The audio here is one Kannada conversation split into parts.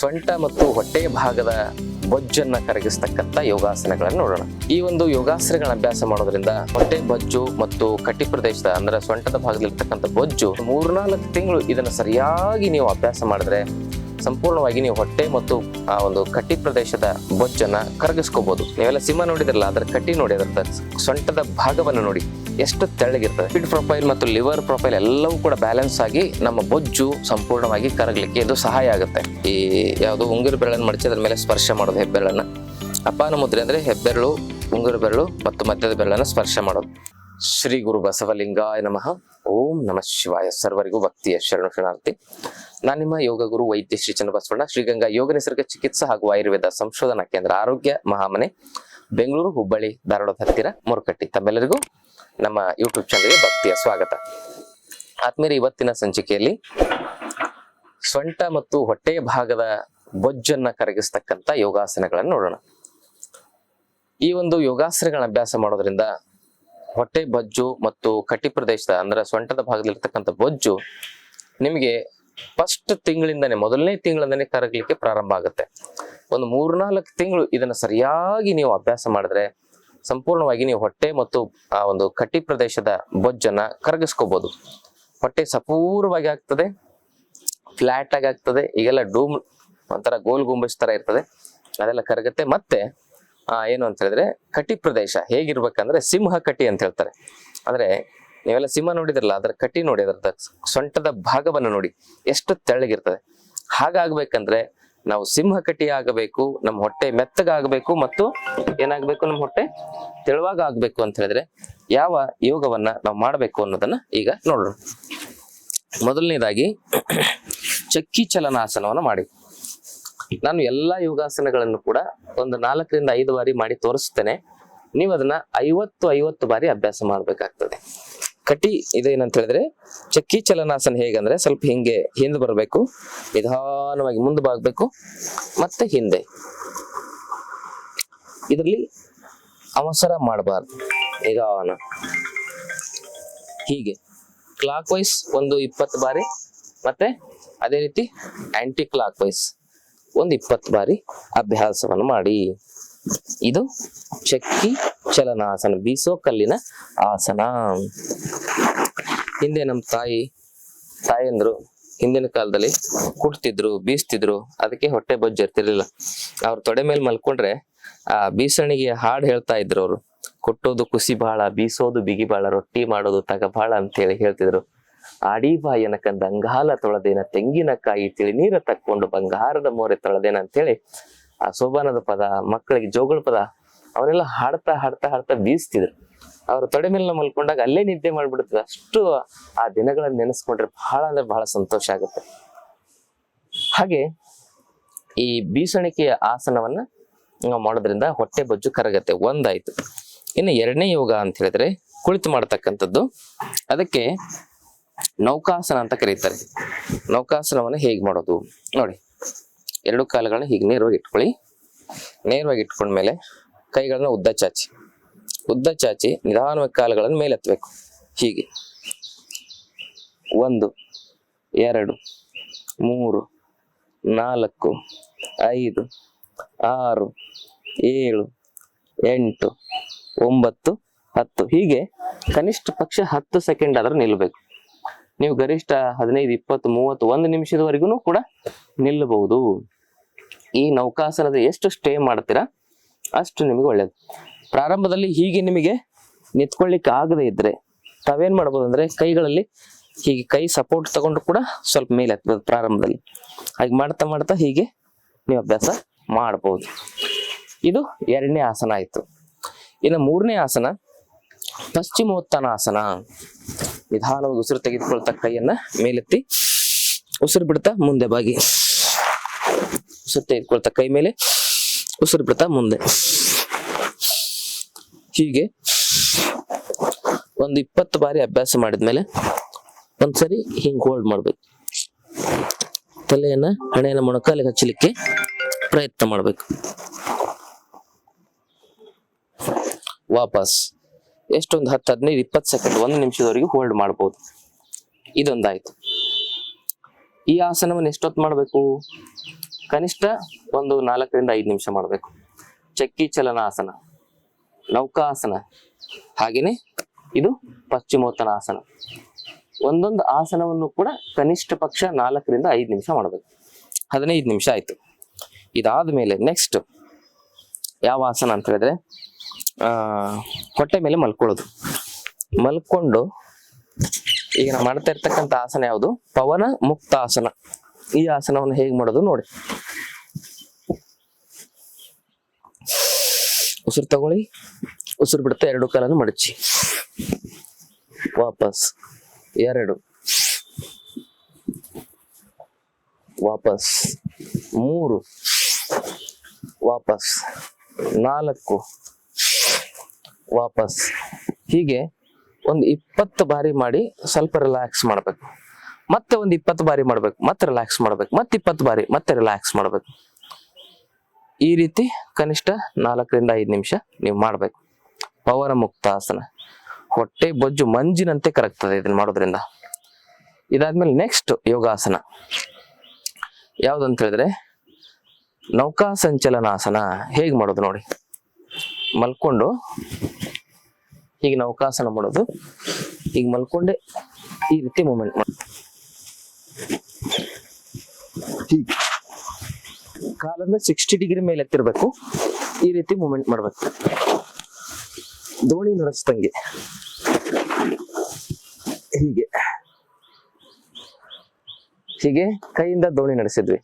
ಸೊಂಟ ಮತ್ತು ಹೊಟ್ಟೆಯ ಭಾಗದ ಬೊಜ್ಜನ್ನ ಕರಗಿಸ್ತಕ್ಕಂಥ ಯೋಗಾಸನಗಳನ್ನು ನೋಡೋಣ. ಈ ಒಂದು ಯೋಗಾಸನಗಳ ಅಭ್ಯಾಸ ಮಾಡೋದ್ರಿಂದ ಹೊಟ್ಟೆ ಬೊಜ್ಜು ಮತ್ತು ಕಟ್ಟಿ ಪ್ರದೇಶದ ಅಂದ್ರೆ ಸೊಂಟದ ಭಾಗದಲ್ಲಿರ್ತಕ್ಕಂಥ ಬೊಜ್ಜು ಮೂರ್ನಾಲ್ಕು ತಿಂಗಳು ಇದನ್ನ ಸರಿಯಾಗಿ ನೀವು ಅಭ್ಯಾಸ ಮಾಡಿದ್ರೆ ಸಂಪೂರ್ಣವಾಗಿ ನೀವು ಹೊಟ್ಟೆ ಮತ್ತು ಆ ಒಂದು ಕಟ್ಟಿ ಪ್ರದೇಶದ ಬೊಜ್ಜನ್ನ ಕರಗಿಸ್ಕೋಬಹುದು ನೀವೆಲ್ಲ ಸಿಂಹ ನೋಡಿದ್ರಲ್ಲ, ಅದರ ಕಟ್ಟಿ ನೋಡಿ, ಅದರ ಸೊಂಟದ ಭಾಗವನ್ನು ನೋಡಿ. ಎಷ್ಟು ತೆಳ್ಳಗಿರ್ತದೆ. ಫಿಡ್ ಪ್ರೊಫೈಲ್ ಮತ್ತು ಲಿವರ್ ಪ್ರೊಫೈಲ್ ಎಲ್ಲವೂ ಕೂಡ ಬ್ಯಾಲೆನ್ಸ್ ಆಗಿ ನಮ್ಮ ಬೊಜ್ಜು ಸಂಪೂರ್ಣವಾಗಿ ಕರಗಲಿಕ್ಕೆ ಇದು ಸಹಾಯ ಆಗುತ್ತೆ. ಈ ಯಾವುದು ಉಂಗುರು ಬೆರಳನ್ನು ಮಡಚಿ ಅದ್ರ ಮೇಲೆ ಸ್ಪರ್ಶ ಮಾಡೋದು ಹೆಬ್ಬೆರಳನ್ನ. ಅಪಾನ ಮುದ್ರೆ ಅಂದ್ರೆ ಹೆಬ್ಬೆರಳು, ಉಂಗುರು ಬೆರಳು ಮತ್ತು ಮಧ್ಯದ ಬೆರಳನ್ನ ಸ್ಪರ್ಶ ಮಾಡೋದು. ಶ್ರೀ ಗುರು ಬಸವಲಿಂಗಾಯ ನಮಃ. ಓಂ ನಮಃ ಶಿವಾಯ. ಸರ್ವರಿಗೂ ಭಕ್ತಿಯ ಶರಣ ಶರಣಾರ್ಥಿ. ನಾನು ನಿಮ್ಮ ಯೋಗ ಗುರು ವೈದ್ಯ ಶ್ರೀ ಚನ್ನಬಸವಣ್ಣ. ಶ್ರೀಗಂಗಾ ಯೋಗ ನಿಸರ್ಗ ಚಿಕಿತ್ಸಾ ಹಾಗೂ ಆಯುರ್ವೇದ ಸಂಶೋಧನಾ ಕೇಂದ್ರ ಆರೋಗ್ಯ ಮಹಾಮನೆ, ಬೆಂಗಳೂರು, ಹುಬ್ಬಳ್ಳಿ, ಧಾರವಾಡದ ಹತ್ತಿರ, ಮುರುಕಟ್ಟಿ. ತಮ್ಮೆಲ್ಲರಿಗೂ ನಮ್ಮ ಯೂಟ್ಯೂಬ್ ಚಾನಲ್ಗೆ ಭಕ್ತಿಯ ಸ್ವಾಗತ. ಆತ್ಮೀಯರ, ಇವತ್ತಿನ ಸಂಚಿಕೆಯಲ್ಲಿ ಸೊಂಟ ಮತ್ತು ಹೊಟ್ಟೆಯ ಭಾಗದ ಬೊಜ್ಜನ್ನ ಕರಗಿಸ್ತಕ್ಕಂಥ ಯೋಗಾಸನಗಳನ್ನು ನೋಡೋಣ. ಈ ಒಂದು ಯೋಗಾಸನಗಳ ಅಭ್ಯಾಸ ಮಾಡೋದ್ರಿಂದ ಹೊಟ್ಟೆ ಬೊಜ್ಜು ಮತ್ತು ಕಟಿ ಪ್ರದೇಶದ ಅಂದ್ರೆ ಸೊಂಟದ ಭಾಗದಲ್ಲಿರ್ತಕ್ಕಂಥ ಬೊಜ್ಜು ನಿಮಗೆ ಫಸ್ಟ್ ತಿಂಗಳಿಂದನೇ, ಮೊದಲನೇ ತಿಂಗಳಿಂದನೇ ಕರಗಲಿಕ್ಕೆ ಪ್ರಾರಂಭ ಆಗುತ್ತೆ. ಒಂದು ಮೂರ್ನಾಲ್ಕು ತಿಂಗಳು ಇದನ್ನ ಸರಿಯಾಗಿ ನೀವು ಅಭ್ಯಾಸ ಮಾಡಿದ್ರೆ ಸಂಪೂರ್ಣವಾಗಿ ನೀವು ಹೊಟ್ಟೆ ಮತ್ತು ಆ ಒಂದು ಕಟ್ಟಿ ಪ್ರದೇಶದ ಬೊಜ್ಜನ್ನ ಕರಗಿಸ್ಕೋಬಹುದು ಹೊಟ್ಟೆ ಸಪೂರವಾಗಿ ಆಗ್ತದೆ ಫ್ಲಾಟ್ ಆಗಿ ಆಗ್ತದೆ, ಈಗೆಲ್ಲ ಡೂಮ್ ಒಂಥರ ಗೋಲ್ ಗುಂಬಸ್ ತರ ಇರ್ತದೆ, ಅದೆಲ್ಲ ಕರಗುತ್ತೆ. ಮತ್ತೆ ಏನು ಅಂತ ಹೇಳಿದ್ರೆ ಕಟಿ ಪ್ರದೇಶ ಹೇಗಿರ್ಬೇಕಂದ್ರೆ ಸಿಂಹ ಕಟ್ಟಿ ಅಂತ ಹೇಳ್ತಾರೆ. ಅಂದ್ರೆ ನೀವೆಲ್ಲ ಸಿಂಹ ನೋಡಿದ್ರಲ್ಲ, ಅದರ ಕಟಿ ನೋಡಿ, ಅದರ ಸೊಂಟದ ಭಾಗವನ್ನು ನೋಡಿ, ಎಷ್ಟು ತೆಳ್ಳಗಿರ್ತದೆ. ಹಾಗಾಗ್ಬೇಕಂದ್ರೆ ನಾವು ಸಿಂಹ ಆಗಬೇಕು ನಮ್ಮ ಹೊಟ್ಟೆ ಮೆತ್ತಗಾಗಬೇಕು ಮತ್ತು ಏನಾಗಬೇಕು ನಮ್ಮ ಹೊಟ್ಟೆ? ತೆಳುವಾಗ ಆಗಬೇಕು ಅಂತ ಹೇಳಿದ್ರೆ ಯಾವ ಯೋಗವನ್ನ ನಾವು ಮಾಡಬೇಕು ಅನ್ನೋದನ್ನ ಈಗ ನೋಡೋಣ. ಮೊದಲನೇದಾಗಿ ಚಕ್ಕಿ ಚಲನಾಸನವನ್ನು ಮಾಡಿ. ನಾನು ಎಲ್ಲಾ ಯೋಗಾಸನಗಳನ್ನು ಕೂಡ ಒಂದು ನಾಲ್ಕರಿಂದ ಐದು ಬಾರಿ ಮಾಡಿ ತೋರಿಸ್ತೇನೆ. ನೀವು ಅದನ್ನ ಐವತ್ತು ಐವತ್ತು ಬಾರಿ ಅಭ್ಯಾಸ ಮಾಡ್ಬೇಕಾಗ್ತದೆ. ಕಟಿ ಇದೇನಂತ ಹೇಳಿದ್ರೆ ಚಕ್ಕಿ ಚಲನಾಸನ ಹೇಗಂದ್ರೆ ಸ್ವಲ್ಪ ಹಿಂಗೆ ಹಿಂದೆ ಬರಬೇಕು, ನಿಧಾನವಾಗಿ ಮುಂದೆ ಬಾಗ್ಬೇಕು, ಮತ್ತೆ ಹಿಂದೆ. ಇದರಲ್ಲಿ ಅವಸರ ಮಾಡಬಾರ್ದು, ನಿಧಾನ. ಹೀಗೆ. ಕ್ಲಾಕ್ ವೈಸ್ ಒಂದು ಇಪ್ಪತ್ತು ಬಾರಿ, ಮತ್ತೆ ಅದೇ ರೀತಿ ಆಂಟಿ ಕ್ಲಾಕ್ ವೈಸ್ ಒಂದು ಇಪ್ಪತ್ತು ಬಾರಿ ಅಭ್ಯಾಸವನ್ನು ಮಾಡಿ. ಇದು ಚಕ್ಕಿ ಚಲನಾಸನ ಬೀಸೋ ಕಲ್ಲಿನ ಆಸನ. ಹಿಂದೆ ನಮ್ಮ ತಾಯಿ, ತಾಯಂದ್ರು ಹಿಂದಿನ ಕಾಲದಲ್ಲಿ ಕುಟ್ತಿದ್ರು ಬೀಸ್ತಿದ್ರು, ಅದಕ್ಕೆ ಹೊಟ್ಟೆ ಬಜ್ಜಿ ಇರ್ತಿರ್ಲಿಲ್ಲ. ಅವ್ರ ತೊಡೆ ಮೇಲೆ ಮಲ್ಕೊಂಡ್ರೆ ಆ ಬೀಸಣಿಗೆ ಹಾಡು ಹೇಳ್ತಾ ಇದ್ರು ಅವರು. ಕೊಟ್ಟೋದು ಕುಸಿ ಬಾಳ, ಬೀಸೋದು ಬಿಗಿ ಬಾಳ, ರೊಟ್ಟಿ ಮಾಡೋದು ತಗಬಾಳ ಅಂತೇಳಿ ಹೇಳ್ತಿದ್ರು. ಆಡಿ ಬಾಯನ ಕಂದ ಅಂಗಾಲ ತೊಳೆದೇನ ತೆಂಗಿನಕಾಯಿ ತಿಳಿ ನೀರ ತಕ್ಕೊಂಡು ಬಂಗಾರದ ಮೋರೆ ತೊಳೆದೇನ ಅಂತೇಳಿ ಆ ಸೋಬಾನದ ಪದ, ಮಕ್ಕಳಿಗೆ ಜೋಗಳ ಪದ ಅವರೆಲ್ಲ ಹಾಡ್ತಾ ಹಾಡ್ತಾ ಹಾಡ್ತಾ ಬೀಸ್ತಿದ್ರು. ಅವ್ರ ತೊಡೆ ಮೇಲೆ ಮಲ್ಕೊಂಡಾಗ ಅಲ್ಲೇ ನಿದ್ದೆ ಮಾಡ್ಬಿಡ್ತದೆ ಅಷ್ಟು ಆ ದಿನಗಳನ್ನ ನೆನೆಸ್ಕೊಂಡ್ರೆ ಬಹಳ ಅಂದ್ರೆ ಬಹಳ ಸಂತೋಷ ಆಗುತ್ತೆ. ಹಾಗೆ ಈ ಬೀಸಣಿಕೆಯ ಆಸನವನ್ನ ನಾವು ಮಾಡೋದ್ರಿಂದ ಹೊಟ್ಟೆ ಬೊಜ್ಜು ಕರಗತ್ತೆ. ಒಂದಾಯ್ತು. ಇನ್ನು ಎರಡನೇ ಯೋಗ ಅಂತ ಹೇಳಿದ್ರೆ ಕುಳಿತು ಮಾಡ್ತಕ್ಕಂಥದ್ದು. ಅದಕ್ಕೆ ನೌಕಾಸನ ಅಂತ ಕರೀತಾರೆ. ನೌಕಾಸನವನ್ನು ಹೇಗೆ ಮಾಡೋದು? ನೋಡಿ. ಎರಡು ಕಾಲುಗಳನ್ನ ಹೀಗೆ ನೇರವಾಗಿ ಇಟ್ಕೊಳ್ಳಿ. ನೇರವಾಗಿ ಇಟ್ಕೊಂಡ್ಮೇಲೆ ಕೈಗಳನ್ನ ಉದ್ದ ಚಾಚಿ. ಉದ್ದ ಚಾಚಿ ನಿಧಾನವಾಗಿ ಕಾಲುಗಳನ್ನು ಮೇಲೆತ್ತಬೇಕು. ಹೀಗೆ. ಒಂದು, ಎರಡು, ಮೂರು, ನಾಲ್ಕು, ಐದು, ಆರು, ಏಳು, ಎಂಟು, ಒಂಬತ್ತು, ಹತ್ತು. ಹೀಗೆ ಕನಿಷ್ಠ ಪಕ್ಷ ಹತ್ತು ಸೆಕೆಂಡ್ ಆದರೂ ನಿಲ್ಲಬೇಕು ನೀವು ಗರಿಷ್ಠ ಹದಿನೈದು, ಇಪ್ಪತ್ತು, ಮೂವತ್ತು, ಒಂದು ನಿಮಿಷದವರೆಗೂ ಕೂಡ ನಿಲ್ಲಬಹುದು. ಈ ನೌಕಾಸನದ ಎಷ್ಟು ಸ್ಟೇ ಮಾಡ್ತೀರಾ, ಅಷ್ಟು ನಿಮಗೆ ಒಳ್ಳೇದು. ಪ್ರಾರಂಭದಲ್ಲಿ ಹೀಗೆ ನಿಮಗೆ ನಿಂತ್ಕೊಳ್ಳಿಕ್ಕೆ ಆಗದೆ ಇದ್ರೆ ತಾವೇನ್ ಮಾಡ್ಬೋದು ಅಂದ್ರೆ ಕೈಗಳಲ್ಲಿ ಹೀಗೆ ಕೈ ಸಪೋರ್ಟ್ ತಗೊಂಡು ಕೂಡ ಸ್ವಲ್ಪ ಮೇಲೆ ಆಗ್ತದೆ ಪ್ರಾರಂಭದಲ್ಲಿ. ಹಾಗೆ ಮಾಡ್ತಾ ಮಾಡ್ತಾ ಹೀಗೆ ನೀವು ಅಭ್ಯಾಸ ಮಾಡಬಹುದು ಇದು ಎರಡನೇ ಆಸನ ಆಯ್ತು. ಇನ್ನು ಮೂರನೇ ಆಸನ ಪಶ್ಚಿಮೋತ್ತನಾಸನ ನಿಧಾನವಾಗಿ ಉಸಿರು ತೆಗೆದುಕೊಳ್ತಾ ಕೈಯನ್ನ ಮೇಲೆತ್ತಿ, ಉಸಿರು ಬಿಡ್ತಾ ಮುಂದೆ ಬಾಗಿ. ಉಸಿರು ತೆಗೆದುಕೊಳ್ತಾ ಕೈ ಮೇಲೆ ಉಸಿರು ಬಿಡ್ತಾ ಮುಂದೆ. ಹೀಗೆ ಒಂದು ಇಪ್ಪತ್ತು ಬಾರಿ ಅಭ್ಯಾಸ ಮಾಡಿದ್ಮೇಲೆ ಒಂದ್ಸರಿ ಹಿಂಗ್ ಹೋಲ್ಡ್ ಮಾಡ್ಬೇಕು. ತಲೆಯನ್ನ ಹಣೆಯನ್ನ ಮೊಣಕಾಲಿಗೆ ಹಚ್ಚಲಿಕ್ಕೆ ಪ್ರಯತ್ನ ಮಾಡ್ಬೇಕು. ವಾಪಸ್ ಎಷ್ಟೊಂದು ಹತ್ತು, ಹದಿನೈದು, ಇಪ್ಪತ್ತು ಸೆಕೆಂಡ್, ಒಂದು ನಿಮಿಷದವರೆಗೆ ಹೋಲ್ಡ್ ಮಾಡ್ಬೋದು. ಇದೊಂದಾಯ್ತು. ಈ ಆಸನವನ್ನು ಎಷ್ಟೊತ್ತು ಮಾಡಬೇಕು? ಕನಿಷ್ಠ ಒಂದು ನಾಲ್ಕರಿಂದ ಐದು ನಿಮಿಷ ಮಾಡಬೇಕು. ಚಕ್ಕಿ ಚಲನಾಸನ, ನೌಕಾಸನ ಹಾಗೆಯೇ ಇದು ಪಶ್ಚಿಮೋತ್ತನಾಸನ ಒಂದೊಂದು ಆಸನವನ್ನು ಕೂಡ ಕನಿಷ್ಠ ಪಕ್ಷ ನಾಲ್ಕರಿಂದ ಐದು ನಿಮಿಷ ಮಾಡಬೇಕು. ಹದಿನೈದು ನಿಮಿಷ ಆಯಿತು. ಇದಾದ ಮೇಲೆ ನೆಕ್ಸ್ಟ್ ಯಾವ ಆಸನ ಅಂತ ಹೇಳಿದ್ರೆ ಹೊಟ್ಟೆ ಮೇಲೆ ಮಲ್ಕೊಳ್ಳೋದು. ಮಲ್ಕೊಂಡು ಈಗ ನಾವು ಮಾಡ್ತಾ ಇರ್ತಕ್ಕಂಥ ಆಸನ ಯಾವುದು? ಪವನ ಮುಕ್ತ ಆಸನ ಈ ಆಸನವನ್ನು ಹೇಗೆ ಮಾಡೋದು ನೋಡಿ. ಉಸಿರು ತಗೊಳ್ಳಿ. ಉಸಿರು ಬಿಡ್ತಾ ಎರಡು ಕಾಲನ್ನು ಮಡಚಿ. ವಾಪಸ್. ಎರಡು. ವಾಪಸ್. ಮೂರು. ವಾಪಸ್. ನಾಲ್ಕು. ವಾಪಸ್. ಹೀಗೆ ಒಂದು ಇಪ್ಪತ್ತು ಬಾರಿ ಮಾಡಿ ಸ್ವಲ್ಪ ರಿಲ್ಯಾಕ್ಸ್ ಮಾಡಬೇಕು. ಮತ್ತೆ ಒಂದು ಇಪ್ಪತ್ತು ಬಾರಿ ಮಾಡ್ಬೇಕು, ಮತ್ತೆ ರಿಲ್ಯಾಕ್ಸ್ ಮಾಡ್ಬೇಕು, ಮತ್ತೆ ಇಪ್ಪತ್ತು ಬಾರಿ, ಮತ್ತೆ ರಿಲ್ಯಾಕ್ಸ್ ಮಾಡ್ಬೇಕು. ಈ ರೀತಿ ಕನಿಷ್ಠ ನಾಲ್ಕರಿಂದ ಐದು ನಿಮಿಷ ನೀವು ಮಾಡಬೇಕು. ಪವನ ಮುಕ್ತ ಆಸನ. ಹೊಟ್ಟೆ ಬೊಜ್ಜು ಮಂಜಿನಂತೆ ಕರಗ್ತದೆ ಇದನ್ನು ಮಾಡೋದ್ರಿಂದ. ಇದಾದ್ಮೇಲೆ ನೆಕ್ಸ್ಟ್ ಯೋಗಾಸನ. ಯಾವುದಂತ ಹೇಳಿದ್ರೆ ನೌಕಾ ಸಂಚಲನಾಸನ ಹೇಗೆ ಮಾಡೋದು ನೋಡಿ. ಮಲ್ಕೊಂಡು ಹೀಗೆ ನೌಕಾಸನ ಮಾಡೋದು. ಈಗ ಮಲ್ಕೊಂಡೆ ಈ ರೀತಿ ಮೂಮೆಂಟ್ ಮಾಡ ಹೀಗೆ. ಕಾಲನ್ನ ಸಿಕ್ಸ್ಟಿ ಡಿಗ್ರಿ ಮೇಲೆ ಎತ್ತಿರ್ಬೇಕು. ಈ ರೀತಿ ಮೂಮೆಂಟ್ ಮಾಡ್ಬೇಕು. ದೋಣಿ ನಡೆಸ್ದಂಗೆ. ಹೀಗೆ. ಹೀಗೆ ಕೈಯಿಂದ ದೋಣಿ ನಡೆಸಿದ್ವಿ.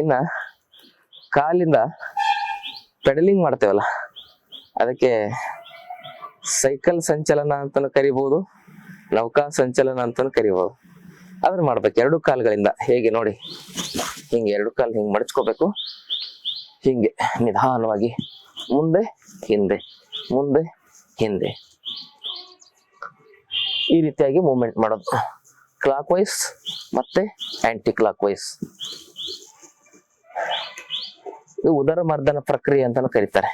ಇನ್ನ ಕಾಲಿಂದ ಪೆಡಲಿಂಗ್ ಮಾಡ್ತೇವಲ್ಲ, ಅದಕ್ಕೆ ಸೈಕಲ್ ಸಂಚಲನ ಅಂತಾನು ಕರಿಬಹುದು ನೌಕಾ ಸಂಚಲನ ಅಂತಾನು ಕರಿಬಹುದು ಅದನ್ನ ಮಾಡ್ಬೇಕು. ಎರಡು ಕಾಲುಗಳಿಂದ. ಹೇಗೆ ನೋಡಿ. ಹಿಂಗೆ ಎರಡು ಕಾಲು ಹಿಂಗೆ ಮಡಚ್ಕೋಬೇಕು. ಹಿಂಗೆ ನಿಧಾನವಾಗಿ. ಮುಂದೆ, ಹಿಂದೆ ಮುಂದೆ, ಹಿಂದೆ. ಈ ರೀತಿಯಾಗಿ ಮೂವ್ಮೆಂಟ್ ಮಾಡೋದು. ಕ್ಲಾಕ್ ವೈಸ್ ಮತ್ತೆ ಆಂಟಿ ಕ್ಲಾಕ್ ವೈಸ್ ಇದು ಉದರ ಮರ್ದನ ಪ್ರಕ್ರಿಯೆ ಅಂತಾನು ಕರೀತಾರೆ.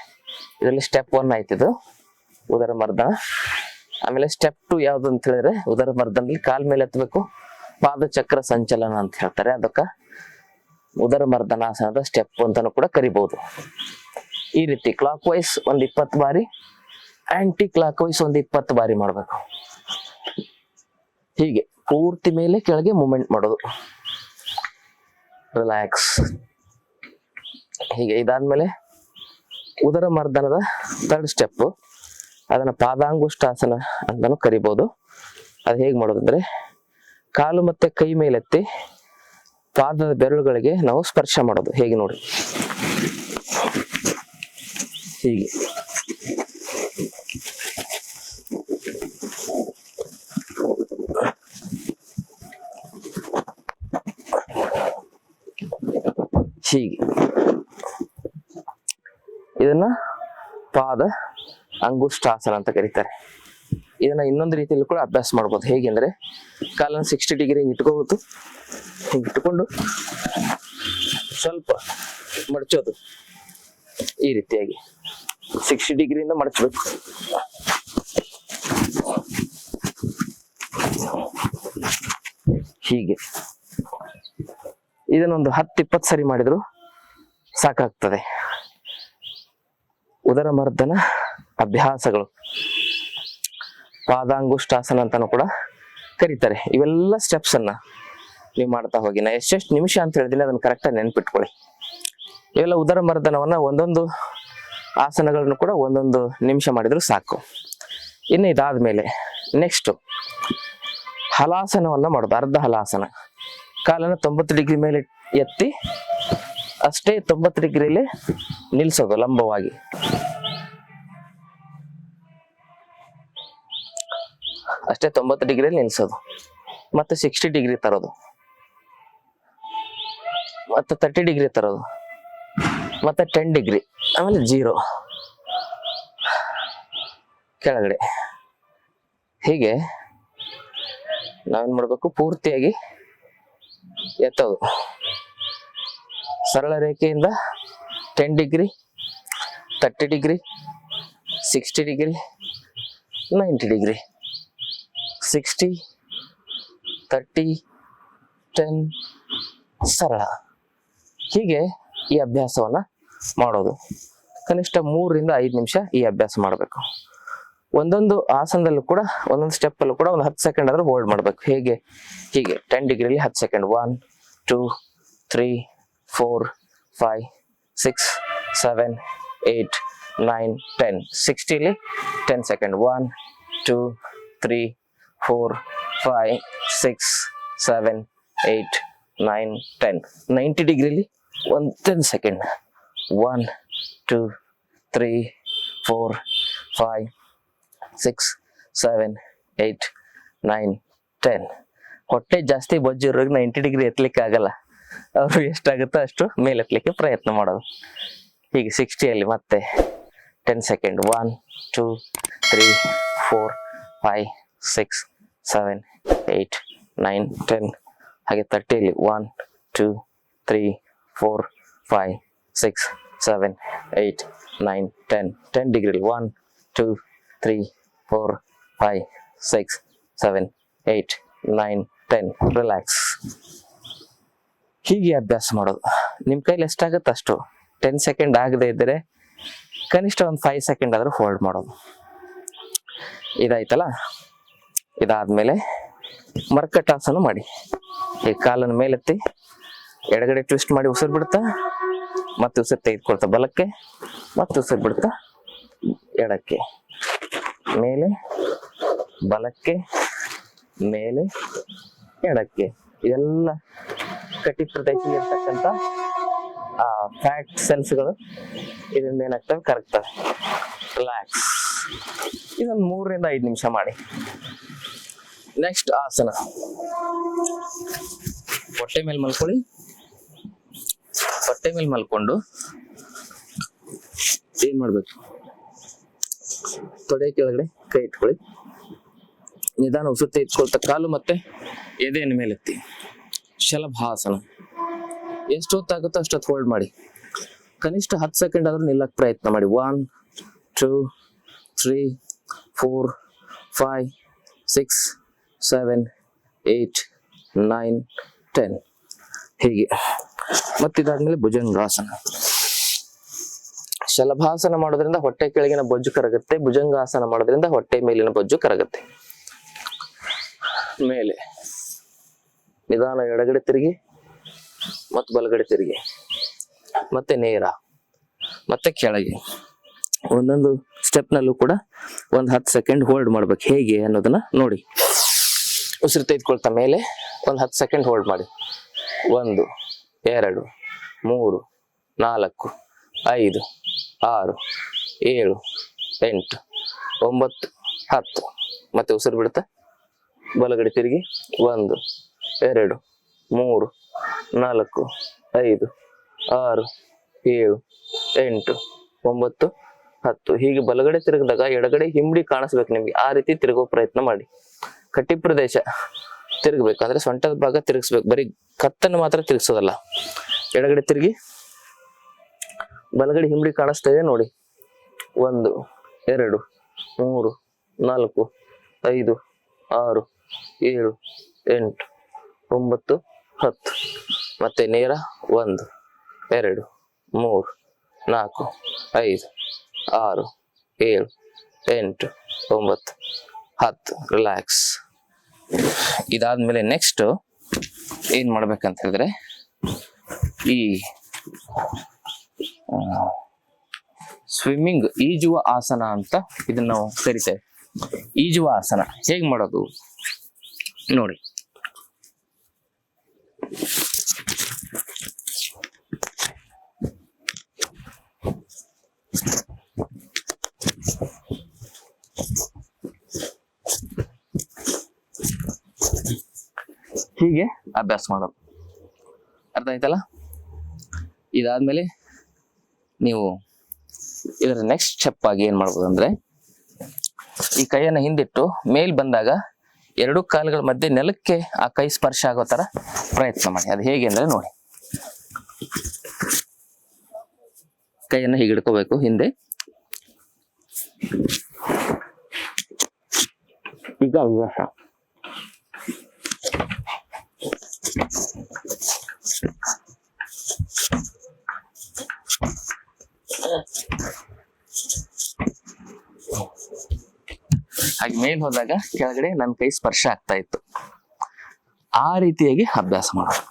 ಇದರಲ್ಲಿ ಸ್ಟೆಪ್ ಒನ್ ಆಯ್ತಿದು ಉದರ ಮರ್ದನ. ಆಮೇಲೆ ಸ್ಟೆಪ್ ಟು ಯಾವ್ದು ಅಂತ ಹೇಳಿದ್ರೆ ಉದರ ಮರ್ದನಲ್ಲಿ ಕಾಲ್ ಮೇಲೆ ಎತ್ತಬೇಕು. ಪಾದಚಕ್ರ ಸಂಚಲನ ಅಂತ ಹೇಳ್ತಾರೆ. ಅದಕ್ಕ ಉದರ ಮರ್ದನಾಸನದ ಸ್ಟೆಪ್ ಅಂತಾನು ಕೂಡ ಕರಿಬಹುದು ಈ ರೀತಿ ಕ್ಲಾಕ್ ವೈಸ್ ಒಂದ್ ಇಪ್ಪತ್ತು ಬಾರಿ ಆಂಟಿ ಕ್ಲಾಕ್ ವೈಸ್ ಒಂದ್ ಇಪ್ಪತ್ತು ಬಾರಿ ಮಾಡ್ಬೇಕು. ಹೀಗೆ ಪೂರ್ತಿ ಮೇಲೆ ಕೆಳಗೆ ಮೂಮೆಂಟ್ ಮಾಡೋದು. ರಿಲ್ಯಾಕ್ಸ್ ಹೀಗೆ ಇದಾದ್ಮೇಲೆ ಉದರ ಮರ್ದನದ ಥರ್ಡ್ ಸ್ಟೆಪ್ ಅದನ್ನ ಪಾದಾಂಗುಷ್ಟಾಸನ ಅಂತಾನು ಕರಿಬಹುದು ಅದು ಹೇಗೆ ಮಾಡೋದಂದ್ರೆ, ಕಾಲು ಮತ್ತೆ ಕೈ ಮೇಲೆತ್ತಿ ಪಾದದ ಬೆರಳುಗಳಿಗೆ ನಾವು ಸ್ಪರ್ಶ ಮಾಡೋದು. ಹೇಗೆ ನೋಡಿ ಹೀಗೆ. ಹೀಗೆ. ಇದನ್ನ ಪಾದ ಅಂಗುಷ್ಟಾಸನ ಅಂತ ಕರೀತಾರೆ. ಇದನ್ನ ಇನ್ನೊಂದು ರೀತಿಯಲ್ಲಿ ಕೂಡ ಅಭ್ಯಾಸ ಮಾಡ್ಬೋದು. ಹೇಗೆಂದ್ರೆ ಕಾಲನ್ನು ಸಿಕ್ಸ್ಟಿ ಡಿಗ್ರಿ ಇಟ್ಕೋಬಹುದು ಇಟ್ಕೊಂಡು ಸ್ವಲ್ಪ ಮಡಚೋದು ಈ ರೀತಿಯಾಗಿ ಸಿಕ್ಸ್ಟಿ ಡಿಗ್ರಿಯಿಂದ ಮಡಚಬೇಕು. ಹೀಗೆ. ಇದನ್ನೊಂದು ಹತ್ತು ಇಪ್ಪತ್ತು ಸರಿ ಮಾಡಿದ್ರು ಸಾಕಾಗ್ತದೆ. ಉದರ ಮರ್ದನ ಅಭ್ಯಾಸಗಳು. ಪಾದಾಂಗುಷ್ಟಾಸನ ಅಂತಾನು ಕೂಡ ಕರೀತಾರೆ. ಇವೆಲ್ಲ ಸ್ಟೆಪ್ಸ್ ಅನ್ನ ನೀವು ಮಾಡ್ತಾ ಹೋಗಿ. ನಾ ಎಷ್ಟೆಷ್ಟು ನಿಮಿಷ ಅಂತ ಹೇಳಿದಿಲ್ಲ ಅದನ್ನ ಕರೆಕ್ಟಾಗಿ ನೆನ್ಪಿಟ್ಕೊಳ್ಳಿ. ಇವೆಲ್ಲ ಉದರ ಮರ್ದನವನ್ನ ಒಂದೊಂದು ಆಸನಗಳನ್ನು ಕೂಡ ಒಂದೊಂದು ನಿಮಿಷ ಮಾಡಿದ್ರು ಸಾಕು. ಇನ್ನು ಇದಾದ್ಮೇಲೆ ನೆಕ್ಸ್ಟ್ ಹಲಾಸನವನ್ನ ಮಾಡೋದು. ಅರ್ಧ ಹಲಾಸನ. ಕಾಲನ್ನ ತೊಂಬತ್ತು ಡಿಗ್ರಿ ಮೇಲೆ ಎತ್ತಿ, ಅಷ್ಟೇ ತೊಂಬತ್ತು ಡಿಗ್ರಿಲಿ ನಿಲ್ಸೋದು ಲಂಬವಾಗಿ. ಅಷ್ಟೇ ತೊಂಬತ್ತು ಡಿಗ್ರಿಯಲ್ಲಿ ನಿಲ್ಸೋದು. ಮತ್ತೆ ಸಿಕ್ಸ್ಟಿ ಡಿಗ್ರಿ ತರೋದು. ಮತ್ತೆ ತರ್ಟಿ ಡಿಗ್ರಿ ತರೋದು ಮತ್ತೆ ಟೆನ್ ಡಿಗ್ರಿ ಆಮೇಲೆ ಜೀರೋ ಕೆಳಗಡೆ. ಹೀಗೆ ನಾವೇನು ಮಾಡಬೇಕು? ಪೂರ್ತಿಯಾಗಿ ಎತ್ತೋದು. ಸರಳ ರೇಖೆಯಿಂದ ten degree thirty degree sixty degree ninety degree sixty thirty ten ಸರಳ. ಹೀಗೆ ಈ ಅಭ್ಯಾಸವನ್ನ ಮಾಡೋದು. ಕನಿಷ್ಠ ಮೂರರಿಂದ ಐದು ನಿಮಿಷ ಈ ಅಭ್ಯಾಸ ಮಾಡಬೇಕು. ಒಂದೊಂದು ಆಸನದಲ್ಲೂ ಕೂಡ, ಒಂದೊಂದು ಸ್ಟೆಪ್ ಅಲ್ಲೂ ಕೂಡ ಒಂದು ಹತ್ತು ಸೆಕೆಂಡ್ ಆದರೂ ಹೋಲ್ಡ್ ಮಾಡಬೇಕು. ಹೇಗೆ? ಹೀಗೆ ಟೆನ್ ಡಿಗ್ರಿಲಿ ಹತ್ತು second one two three four five six seven eight nine ten ಸಿಕ್ಸ್ಟಿಲಿ ten second one two three four five six seven eight nine ten ninety ಡಿಗ್ರಿಲಿ ಒಂದು ten second one two three four five six seven eight nine ten ಹೊಟ್ಟೆ ಜಾಸ್ತಿ ಬಜ್ಜಿ ಇರೋರಿಗೆ ನೈಂಟಿ ಡಿಗ್ರಿ ಎತ್ತಲಿಕ್ಕೆ ಆಗಲ್ಲ. ಅವರು ಎಷ್ಟಾಗುತ್ತೋ ಅಷ್ಟು ಮೇಲೆ ಎತ್ತಲಿಕ್ಕೆ ಪ್ರಯತ್ನ ಮಾಡೋದು. ಹೀಗೆ ಸಿಕ್ಸ್ಟಿಯಲ್ಲಿ ಮತ್ತೆ ten second one two three four five six seven eight nine ten ಹಾಗೆ ತರ್ಟಿಯಲ್ಲಿ one two three four five six seven eight nine ten ten ಡಿಗ್ರಿಲಿ one two three four five six seven eight nine ten relax ಹೀಗೆ ಅಭ್ಯಾಸ ಮಾಡೋದು. ನಿಮ್ಮ ಕೈಲಿ ಎಷ್ಟಾಗುತ್ತೆ ಅಷ್ಟು? ಟೆನ್ ಸೆಕೆಂಡ್ ಆಗದೇ ಇದ್ದರೆ ಕನಿಷ್ಠ ಒಂದು ಫೈವ್ ಸೆಕೆಂಡ್ ಆದರೂ ಹೋಲ್ಡ್ ಮಾಡೋದು. ಇದಾಯ್ತಲ್ಲ? ಇದಾದ್ಮೇಲೆ ಮರ್ಕಟಾಸನ ಮಾಡಿ. ಈ ಕಾಲನ್ನು ಮೇಲೆತ್ತಿ. ಎಡಗಡೆ ಟ್ವಿಸ್ಟ್ ಮಾಡಿ ಉಸಿರು ಬಿಡ್ತಾ, ಮತ್ತೆ ಉಸಿರು ತೆಗೆದುಕೊಳ್ತಾ ಬಲಕ್ಕೆ, ಮತ್ತೆ ಉಸಿರು ಬಿಡ್ತಾ ಎಡಕ್ಕೆ. ಮೇಲೆ, ಬಲಕ್ಕೆ, ಮೇಲೆ, ಎಡಕ್ಕೆ. ಇದೆಲ್ಲ ಕಟಿ ಪ್ರದೇಶದಲ್ಲಿ ಇರ್ತಕ್ಕಂಥ ಆ ಫ್ಯಾಟ್ ಸೆಲ್ಸ್ಗಳು ಇದರಿಂದ ಏನಾಗ್ತವೆ? ಕರಗ್ತವೆ. ರಿಲ್ಯಾಕ್ಸ್ ಇದೊಂದು ಮೂರರಿಂದ ಐದು ನಿಮಿಷ ಮಾಡಿ. ನೆಕ್ಸ್ಟ್ ಆಸನ. ಹೊಟ್ಟೆ ಮೇಲೆ ಮಲ್ಕೊಳ್ಳಿ. ಹೊಟ್ಟೆ ಮೇಲೆ ಮಲ್ಕೊಂಡು ಏನ್ ಮಾಡ್ಬೇಕು? ತೊಡೆ ಕೆಳಗಡೆ ಕೈ ಇಟ್ಕೊಳ್ಳಿ. ನಿಧಾನ ಸುತ್ತ ಇಟ್ಕೊಳ್ತ ಕಾಲು ಮತ್ತೆ ಎದೆಯನ್ನು ಮೇಲೆತ್ತಿ. ಶಲಭಾಸನ. ಎಷ್ಟೊತ್ತಾಗುತ್ತೋ ಅಷ್ಟೊತ್ತು ಹೋಲ್ಡ್ ಮಾಡಿ. ಕನಿಷ್ಠ ಹತ್ತು ಸೆಕೆಂಡ್ ಆದ್ರೂ ನಿಲ್ಲಕ್ಕೆ ಪ್ರಯತ್ನ ಮಾಡಿ. One two three four five six seven eight nine ten ಹೀಗೆ. ಮತ್ತಿದಾದ್ಮೇಲೆ ಭುಜಂಗಾಸನ. ಶಲಭಾಸನ ಮಾಡೋದ್ರಿಂದ ಹೊಟ್ಟೆ ಕೆಳಗಿನ ಬೊಜ್ಜು ಕರಗುತ್ತೆ, ಭುಜಂಗಾಸನ ಮಾಡೋದ್ರಿಂದ ಹೊಟ್ಟೆ ಮೇಲಿನ ಬೊಜ್ಜು ಕರಗುತ್ತೆ. ಮೇಲೆ ನಿಧಾನ ಎಡಗಡೆ ತಿರುಗಿ, ಮತ್ತು ಬಲಗಡೆ ತಿರುಗಿ, ಮತ್ತೆ ನೇರ, ಮತ್ತೆ ಕೆಳಗೆ. ಒಂದೊಂದು ಸ್ಟೆಪ್ನಲ್ಲೂ ಕೂಡ ಒಂದು ಹತ್ತು ಸೆಕೆಂಡ್ ಹೋಲ್ಡ್ ಮಾಡ್ಬೇಕು. ಹೇಗೆ ಅನ್ನೋದನ್ನ ನೋಡಿ. ಉಸಿರು ತೆಗೆದುಕೊಳ್ತಾ ಮೇಲೆ ಒಂದು ಹತ್ತು ಸೆಕೆಂಡ್ ಹೋಲ್ಡ್ ಮಾಡಿ. ಒಂದು. ಎರಡು, ಮೂರು, ನಾಲ್ಕು, ಐದು, ಆರು, ಏಳು, ಎಂಟು, ಒಂಬತ್ತು, ಹತ್ತು. ಮತ್ತೆ ಉಸಿರು ಬಿಡುತ್ತಾ? ಬಲಗಡೆ ತಿರುಗಿ. ಒಂದು, ಎರಡು, ಮೂರು, ನಾಲ್ಕು, ಐದು, ಆರು, ಏಳು, ಎಂಟು, ಒಂಬತ್ತು, ಹತ್ತು. ಹೀಗೆ ಬಲಗಡೆ ತಿರುಗಿದಾಗ ಎಡಗಡೆ ಹಿಂಬಡಿ ಕಾಣಿಸ್ಬೇಕು ನಿಮಗೆ. ಆ ರೀತಿ ತಿರುಗೋ ಪ್ರಯತ್ನ ಮಾಡಿ. ಕಟ್ಟಿ ಪ್ರದೇಶ ತಿರುಗಬೇಕು ಅಂದ್ರೆ ಸೊಂಟದ ಭಾಗ ತಿರುಗಿಸ್ಬೇಕು. ಬರೀ ಕತ್ತನ್ನು ಮಾತ್ರ ತಿರುಗಿಸೋದಲ್ಲ. ಎಡಗಡೆ ತಿರುಗಿ, ಬಲಗಡೆ ಹಿಂಬಡಿ ಕಾಣಿಸ್ತಾ ಇದೆ ನೋಡಿ. ಒಂದು, ಎರಡು, ಮೂರು, ನಾಲ್ಕು, ಐದು, ಆರು, ಏಳು, ಎಂಟು, ಒಂಬತ್ತು, ಹತ್ತು. ಮತ್ತೆ ನೇರ ಒಂದು, ಎರಡು, ಮೂರು, ನಾಲ್ಕು, ಐದು, ಆರು, ಏಳು, ಎಂಟು, ಒಂಬತ್ತು, ಹತ್ತು. ರಿಲ್ಯಾಕ್ಸ್ ಇದಾದ್ಮೇಲೆ ನೆಕ್ಸ್ಟ್ ಏನ್ ಮಾಡ್ಬೇಕಂತ ಹೇಳಿದ್ರೆ, ಈ ಸ್ವಿಮ್ಮಿಂಗ್ ಈಜುವ ಆಸನ ಅಂತ ಇದನ್ನ ನಾವು ಕರಿತೇವೆ. ಈಜುವ ಆಸನ ಹೇಗ್ ಮಾಡೋದು? ನೋಡಿ. ಹೀಗೆ ಅಭ್ಯಾಸ ಮಾಡೋದು. ಅರ್ಥ ಆಯ್ತಲ್ಲ ಇದಾದ್ಮೇಲೆ ನೀವು ಇದರ ನೆಕ್ಸ್ಟ್ ಸ್ಟೆಪ್ ಆಗಿ ಏನ್ ಮಾಡ್ಬೋದು ಅಂದ್ರೆ ಈ ಕೈಯನ್ನು ಹಿಂದಿಟ್ಟು ಮೇಲ್ ಬಂದಾಗ ಎರಡು ಕಾಲುಗಳ ಮಧ್ಯೆ ನೆಲಕ್ಕೆ ಆ ಕೈ ಸ್ಪರ್ಶ ಆಗೋ ತರ ಪ್ರಯತ್ನ ಮಾಡಿ. ಅದು ಹೇಗೆ ಅಂದ್ರೆ ನೋಡಿ. ಕೈಯನ್ನ ಹೀಗೆ ಹಿಡ್ಕೋಬೇಕು. ಹಿಂದೆ ಈಗ ಅಭ್ಯಾಸ ಹಾಗೆ ಮೇಲ್ ಹೋದಾಗ ಕೆಳಗಡೆ ನನ್ನ ಕೈ ಸ್ಪರ್ಶ ಆಗ್ತಾ ಇತ್ತು. ಆ ರೀತಿಯಾಗಿ ಅಭ್ಯಾಸ ಮಾಡೋದು.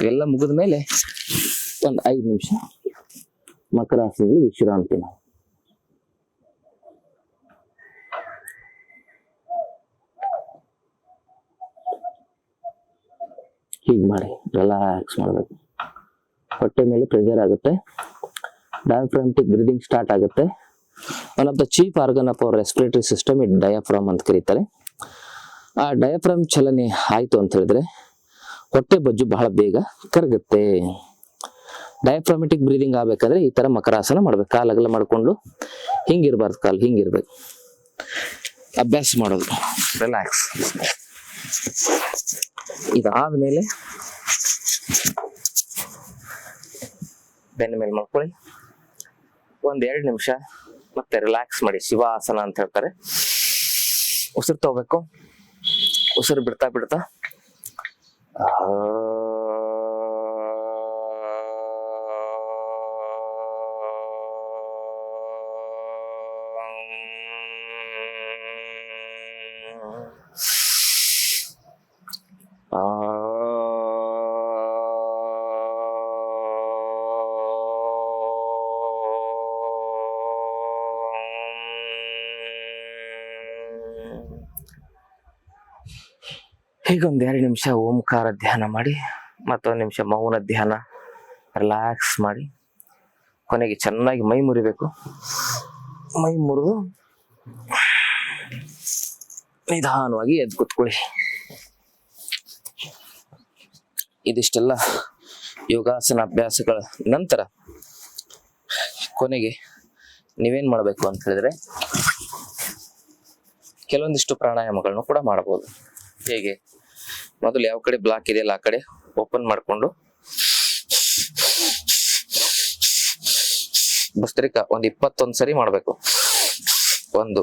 ಇವೆಲ್ಲ ಮುಗಿದ ಮೇಲೆ ಒಂದು ಐದು ನಿಮಿಷ ಮಕರಾಸನದಲ್ಲಿ ವಿಶ್ರಾಂತಿ ನಾವು ಹೀಗೆ ಮಾಡಿ ರಿಲ್ಯಾಕ್ಸ್ ಮಾಡಬೇಕು. ಹೊಟ್ಟೆ ಮೇಲೆ ಪ್ರೆಷರ್ ಆಗುತ್ತೆ. ಡಯಾಫ್ರಾಮ್ಟಿಕ್ ಬ್ರೀದಿಂಗ್ ಸ್ಟಾರ್ಟ್ ಆಗುತ್ತೆ. One of the chief organ of our respiratory system it diaphragm ಅಂತ ಕರೀತಾರೆ. ಆ ಡಯಾಫ್ರಾಮ್ ಚಲನೆ ಆಯಿತು ಅಂತ ಹೇಳಿದ್ರೆ ಹೊಟ್ಟೆ ಬಜ್ಜು ಬಹಳ ಬೇಗ ಕರಗುತ್ತೆ. ಡಯಾಫ್ರಾಮೆಟಿಕ್ ಬ್ರೀದಿಂಗ್ ಆಗಬೇಕಾದ್ರೆ ಈ ಥರ ಮಕರಾಸನ ಮಾಡ್ಬೇಕು. ಕಾಲು ಅಗಲ ಮಾಡಿಕೊಂಡು ಹಿಂಗಿರ್ಬಾರ್ದು, ಕಾಲು ಹಿಂಗಿರ್ಬೇಕು. ಅಭ್ಯಾಸ ಮಾಡೋದು. ರಿಲ್ಯಾಕ್ಸ್ ಇದಾದ್ಮೇಲೆ ಬೆನ್ನ ಮೇಲೆ ಮಾಡ್ಕೊಳ್ಳಿ. ಒಂದ್ ಎರಡು ನಿಮಿಷ ಮತ್ತೆ ರಿಲ್ಯಾಕ್ಸ್ ಮಾಡಿ, ಶಿವಾಸನ ಅಂತ ಹೇಳ್ತಾರೆ. ಉಸಿರು ತಗೋಬೇಕು. ಉಸಿರು ಬಿಡ್ತಾ ಬಿಡ್ತಾ ಹೀಗೊಂದ್ ಎರಡು ನಿಮಿಷ ಓಂಕಾರ ಧ್ಯಾನ ಮಾಡಿ, ಮತ್ತೊಂದು ನಿಮಿಷ ಮೌನ ಧ್ಯಾನ ರಿಲ್ಯಾಕ್ಸ್ ಮಾಡಿ. ಕೊನೆಗೆ ಚೆನ್ನಾಗಿ ಮೈ ಮುರಿಬೇಕು. ಮೈ ಮುರಿದು ನಿಧಾನವಾಗಿ ಎದ್ದು ಕುತ್ಕೊಳ್ಳಿ. ಇದಿಷ್ಟೆಲ್ಲ ಯೋಗಾಸನ ಅಭ್ಯಾಸಗಳ ನಂತರ ಕೊನೆಗೆ ನೀವೇನು ಮಾಡಬೇಕು ಅಂತ ಹೇಳಿದ್ರೆ ಕೆಲವೊಂದಿಷ್ಟು ಪ್ರಾಣಾಯಾಮಗಳನ್ನು ಕೂಡ ಮಾಡಬಹುದು ಹೇಗೆ? ಮೊದಲು ಯಾವ ಕಡೆ ಬ್ಲಾಕ್ ಇದೆಯಲ್ಲ ಆ ಕಡೆ ಓಪನ್ ಮಾಡಿಕೊಂಡು. ಭಸ್ತ್ರಿಕ ಒಂದ್ ಇಪ್ಪತ್ತೊಂದ್ ಸರಿ ಮಾಡಬೇಕು. ಒಂದು,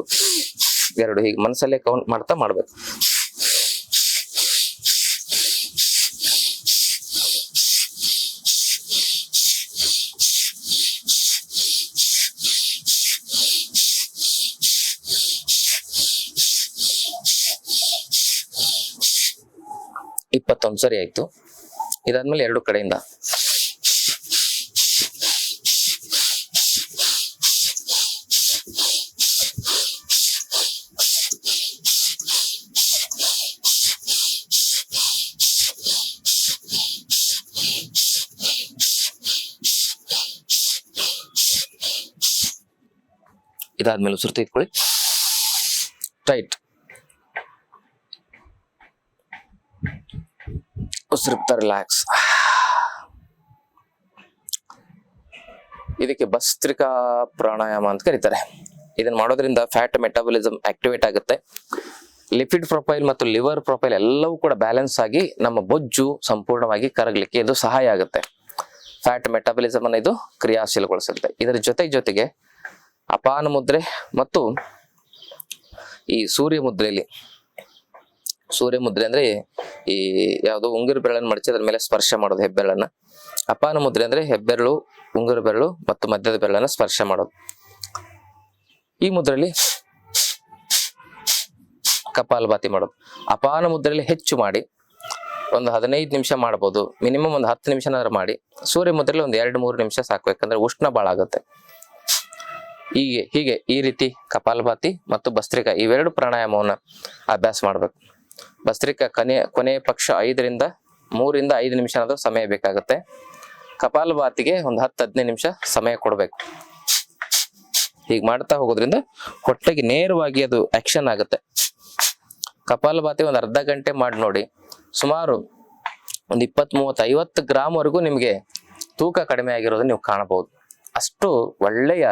ಎರಡು ಹೀಗೆ ಮನಸ್ಸಲ್ಲೇ ಕೌಂಟ್ ಮಾಡ್ತಾ ಮಾಡ್ಬೇಕು. ಇಪ್ಪತ್ತೊಂದು ಸರಿ ಆಯ್ತು ಇದಾದ್ಮೇಲೆ ಎರಡು ಕಡೆಯಿಂದ ಇದಾದ್ಮೇಲೆ ಉಸಿರು ತೆಗೆದುಕೊಳ್ಳಿ ಟೈಟ್ ಉಸಿರುತ್ತಾ ರಿಲ್ಯಾಕ್ಸ್ ಇದಕ್ಕೆ ಭಸ್ತ್ರಿಕಾ ಪ್ರಾಣಾಯಾಮ ಅಂತ ಕರೀತಾರೆ. ಇದನ್ನ ಮಾಡೋದ್ರಿಂದ ಫ್ಯಾಟ್ ಮೆಟಾಬಲಿಸಮ್ ಆಕ್ಟಿವೇಟ್ ಆಗುತ್ತೆ. ಲಿಪಿಡ್ ಪ್ರೊಫೈಲ್ ಮತ್ತು ಲಿವರ್ ಪ್ರೊಫೈಲ್ ಎಲ್ಲವೂ ಕೂಡ ಬ್ಯಾಲೆನ್ಸ್ ಆಗಿ ನಮ್ಮ ಬೊಜ್ಜು ಸಂಪೂರ್ಣವಾಗಿ ಕರಗಲಿಕ್ಕೆ ಇದು ಸಹಾಯ ಆಗುತ್ತೆ. ಫ್ಯಾಟ್ ಮೆಟಾಬಲಿಸಮ್ ಅನ್ನ ಇದು ಕ್ರಿಯಾಶೀಲಗೊಳಿಸುತ್ತೆ. ಇದರ ಜೊತೆ ಜೊತೆಗೆ ಅಪಾನ ಮುದ್ರೆ ಮತ್ತು ಈ ಸೂರ್ಯ ಮುದ್ರೆಯಲ್ಲಿ ಸೂರ್ಯ ಮುದ್ರೆ ಅಂದ್ರೆ ಈ ಯಾವ್ದೋ ಉಂಗುರ ಬೆರಳನ್ನು ಮಡಚಿ ಅದ್ರ ಮೇಲೆ ಸ್ಪರ್ಶ ಮಾಡೋದು ಹೆಬ್ಬೆರಳನ್ನ. ಅಪಾನ ಮುದ್ರೆ ಅಂದ್ರೆ ಹೆಬ್ಬೆರಳು, ಉಂಗುರ ಬೆರಳು ಮತ್ತು ಮಧ್ಯದ ಬೆರಳನ್ನ ಸ್ಪರ್ಶ ಮಾಡೋದು. ಈ ಮುದ್ರೆಯಲ್ಲಿ ಕಪಾಲಭಾತಿ ಮಾಡೋದು. ಅಪಾನ ಮುದ್ರೆಯಲ್ಲಿ ಹೆಚ್ಚು ಮಾಡಿ ಒಂದು ಹದಿನೈದು ನಿಮಿಷ ಮಾಡ್ಬೋದು. ಮಿನಿಮಮ್ ಒಂದು ಹತ್ತು ನಿಮಿಷನಾದ್ರೂ ಮಾಡಿ. ಸೂರ್ಯ ಮುದ್ರೆಯಲ್ಲಿ ಒಂದು ಎರಡು ಮೂರು ನಿಮಿಷ ಸಾಕು, ಯಾಕಂದ್ರೆ ಉಷ್ಣ ಭಾಳ ಆಗುತ್ತೆ. ಹೀಗೆ ಹೀಗೆ ಈ ರೀತಿ ಕಪಾಲಭಾತಿ ಮತ್ತು ಭಸ್ತ್ರಿಕಾ ಇವೆರಡು ಪ್ರಾಣಾಯಾಮವನ್ನ ಅಭ್ಯಾಸ ಮಾಡ್ಬೇಕು. ಭಸ್ತ್ರಿಕಾ ಕೊನೆ ಕೊನೆ ಪಕ್ಷ ಐದರಿಂದ ಮೂರಿಂದ ಐದು ನಿಮಿಷ ಆದರೂ ಸಮಯ ಬೇಕಾಗುತ್ತೆ. ಕಪಾಲಭಾತಿಗೆ ಒಂದು ಹತ್ತು, ಹದಿನೈದು ನಿಮಿಷ ಸಮಯ ಕೊಡಬೇಕು. ಹೀಗೆ ಮಾಡ್ತಾ ಹೋಗೋದ್ರಿಂದ ಹೊಟ್ಟೆಗೆ ನೇರವಾಗಿ ಅದು ಆಕ್ಷನ್ ಆಗುತ್ತೆ. ಕಪಾಲಭಾತಿ ಒಂದು ಅರ್ಧ ಗಂಟೆ ಮಾಡಿ ನೋಡಿ. ಸುಮಾರು ಒಂದು ಇಪ್ಪತ್ತ್ ಮೂವತ್ತು ಐವತ್ತು ಗ್ರಾಮ್ ವರೆಗೂ ನಿಮಗೆ ತೂಕ ಕಡಿಮೆ ಆಗಿರೋದನ್ನ ನೀವು ಕಾಣಬಹುದು. ಅಷ್ಟು ಒಳ್ಳೆಯ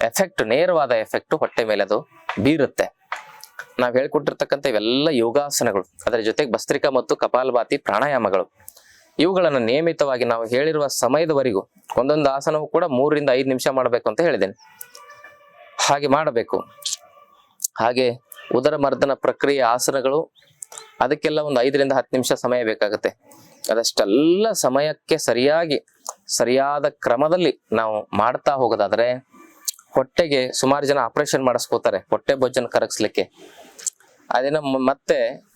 ಎಫೆಕ್ಟ್ ನೇರವಾದ ಎಫೆಕ್ಟ್ ಹೊಟ್ಟೆ ಮೇಲೆ ಅದು ಬೀರುತ್ತೆ. ನಾವ್ ಹೇಳ್ಕೊಟ್ಟಿರ್ತಕ್ಕಂಥ ಇವೆಲ್ಲ ಯೋಗಾಸನಗಳು. ಅದರ ಜೊತೆಗೆ ಭಸ್ತ್ರಿಕಾ ಮತ್ತು ಕಪಾಲಭಾತಿ ಪ್ರಾಣಾಯಾಮಗಳು. ಇವುಗಳನ್ನು ನಿಯಮಿತವಾಗಿ ನಾವು ಹೇಳಿರುವ ಸಮಯದವರೆಗೂ ಒಂದೊಂದು ಆಸನವು ಕೂಡ ಮೂರರಿಂದ ಐದು ನಿಮಿಷ ಮಾಡಬೇಕು ಅಂತ ಹೇಳಿದ್ದೇನೆ. ಹಾಗೆ ಮಾಡಬೇಕು. ಹಾಗೆ ಉದರ ಮರ್ದನ ಪ್ರಕ್ರಿಯೆ ಆಸನಗಳು ಅದಕ್ಕೆಲ್ಲ ಒಂದು ಐದರಿಂದ ಹತ್ತು ನಿಮಿಷ ಸಮಯ ಬೇಕಾಗುತ್ತೆ. ಅದಷ್ಟೆಲ್ಲ ಸಮಯಕ್ಕೆ ಸರಿಯಾಗಿ, ಸರಿಯಾದ ಕ್ರಮದಲ್ಲಿ ನಾವು ಮಾಡ್ತಾ ಹೋಗೋದಾದ್ರೆ ಹೊಟ್ಟೆಗೆ ಸುಮಾರು ಜನ ಆಪರೇಷನ್ ಮಾಡಿಸ್ಕೋತಾರೆ, ಹೊಟ್ಟೆ ಬೊಜ್ಜನ್ ಕರಗಿಸ್ಲಿಕ್ಕೆ. ಅದೇನ ಮತ್ತೆ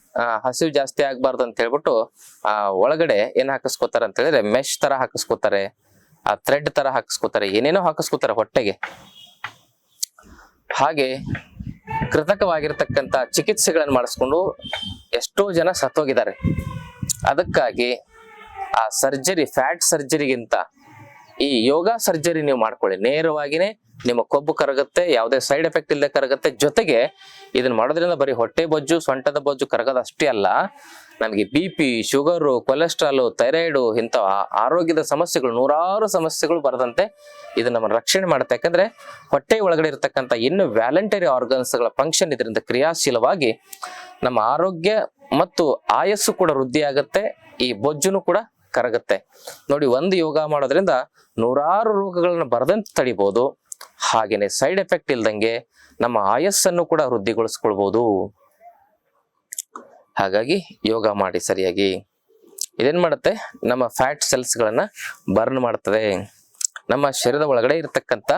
ಹಸಿವು ಜಾಸ್ತಿ ಆಗ್ಬಾರ್ದು ಅಂತ ಹೇಳ್ಬಿಟ್ಟು, ಆ, ಒಳಗಡೆ ಏನ್ ಹಾಕಿಸ್ಕೋತಾರೆ ಅಂತ ಹೇಳಿದ್ರೆ ಮೆಶ್ ತರ ಹಾಕಿಸ್ಕೋತಾರೆ, ಆ ಥ್ರೆಡ್ ತರ ಹಾಕಿಸ್ಕೋತಾರೆ, ಏನೇನೋ ಹಾಕಿಸ್ಕೋತಾರೆ ಹೊಟ್ಟೆಗೆ. ಹಾಗೆ ಕೃತಕವಾಗಿರ್ತಕ್ಕಂಥ ಚಿಕಿತ್ಸೆಗಳನ್ನು ಮಾಡಿಸ್ಕೊಂಡು ಎಷ್ಟೋ ಜನ ಸತ್ತೋಗಿದ್ದಾರೆ. ಅದಕ್ಕಾಗಿ ಆ ಸರ್ಜರಿ ಫ್ಯಾಟ್ ಸರ್ಜರಿಗಿಂತ ಈ ಯೋಗ ಸರ್ಜರಿ ನೀವು ಮಾಡ್ಕೊಳ್ಳಿ. ನೇರವಾಗಿನೇ ನಿಮ್ಮ ಕೊಬ್ಬು ಕರಗುತ್ತೆ, ಯಾವುದೇ ಸೈಡ್ ಎಫೆಕ್ಟ್ ಇಲ್ಲದೆ ಕರಗುತ್ತೆ. ಜೊತೆಗೆ ಇದನ್ನ ಮಾಡೋದ್ರಿಂದ ಬರೀ ಹೊಟ್ಟೆ ಬೊಜ್ಜು, ಸೊಂಟದ ಬೊಜ್ಜು ಕರಗೋದು ಅಷ್ಟೇ ಅಲ್ಲ ನಮಗೆ B P sugar cholesterol thyroid ಇಂಥ ಆರೋಗ್ಯದ ಸಮಸ್ಯೆಗಳು, ನೂರಾರು ಸಮಸ್ಯೆಗಳು ಬರದಂತೆ ಇದು ನಮ್ಮ ರಕ್ಷಣೆ ಮಾಡುತ್ತೆ. ಯಾಕಂದ್ರೆ ಹೊಟ್ಟೆ ಒಳಗಡೆ ಇರತಕ್ಕಂಥ ಇನ್ನು ವ್ಯಾಲೆಂಟರಿ ಆರ್ಗನ್ಸ್ಗಳ ಫಂಕ್ಷನ್ ಇದರಿಂದ ಕ್ರಿಯಾಶೀಲವಾಗಿ ನಮ್ಮ ಆರೋಗ್ಯ ಮತ್ತು ಆಯಸ್ಸು ಕೂಡ ವೃದ್ಧಿ ಆಗುತ್ತೆ ಈ ಬೊಜ್ಜುನು ಕೂಡ ಕರಗುತ್ತೆ. ನೋಡಿ, ಒಂದು ಯೋಗ ಮಾಡೋದ್ರಿಂದ ನೂರಾರು ರೋಗಗಳನ್ನ ಬರದಂತೆ ತಡಿಬಹುದು ಹಾಗೇನೆ ಸೈಡ್ ಎಫೆಕ್ಟ್ ಇಲ್ದಂಗೆ ನಮ್ಮ ಆಯಸ್ಸನ್ನು ಕೂಡ ವೃದ್ಧಿಗೊಳಿಸ್ಕೊಳ್ಬೋದು. ಹಾಗಾಗಿ ಯೋಗ ಮಾಡಿ ಸರಿಯಾಗಿ. ಇದೇನ್ ಮಾಡುತ್ತೆ? ನಮ್ಮ ಫ್ಯಾಟ್ ಸೆಲ್ಸ್ ಗಳನ್ನ ಬರ್ನ್ ಮಾಡ್ತದೆ. ನಮ್ಮ ಶರೀರದ ಒಳಗಡೆ ಇರತಕ್ಕಂತ